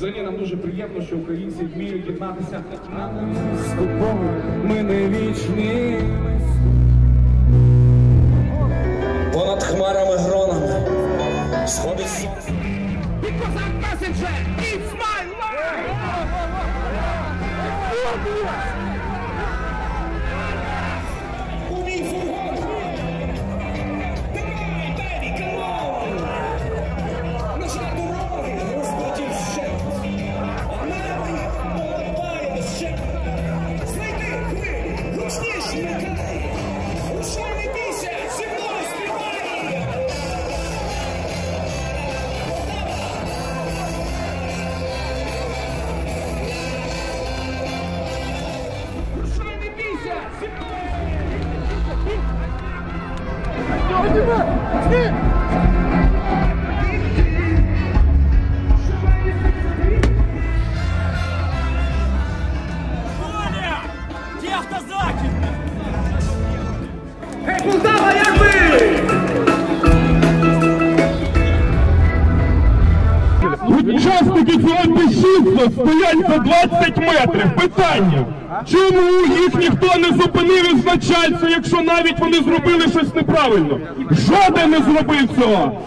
взагалі нам дуже приємно, що українці вміють єднатися. З тобою ми не вічні. Понад хмарами гронами сходить сонце. У Участники сегодня пішітства стоять за 20 метрів. Питання. Чому їх ніхто не зупинив із начальства, якщо навіть вони зробили щось неправильно? Жоден не зробив цього.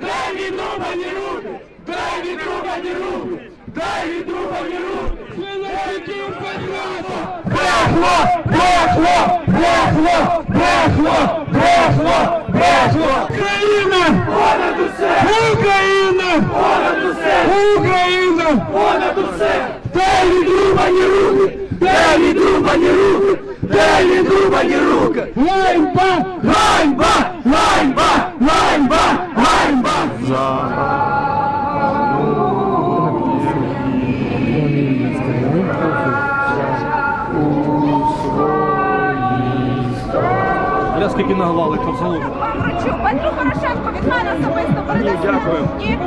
Дай відрубані брехло, брехло, брехло, брехло. Україна! Понад усе! Україна! Понад усе! Україна! Понад усе! Де відрубані руки? Де відрубані руки? Де відрубані руки? Ганьба! Ганьба! Ганьба! Ганьба! Ганьба! За скільки наглали, то залужить. Вручу Петру Порошенко від мене особисто передасть. дякую. Ні?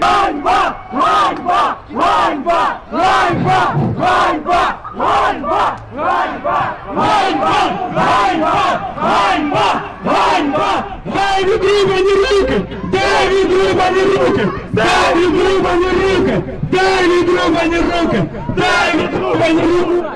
Ганьба! Ганьба! Ганьба! Ганьба! Ганьба! Ганьба! Ганьба! Ганьба! Ганьба! Ганьба! Ганьба! Дай відрубані руки! Дай відрубані руки! Дай відрубані руки! Дай відрубані руки! Дай відрубані руки!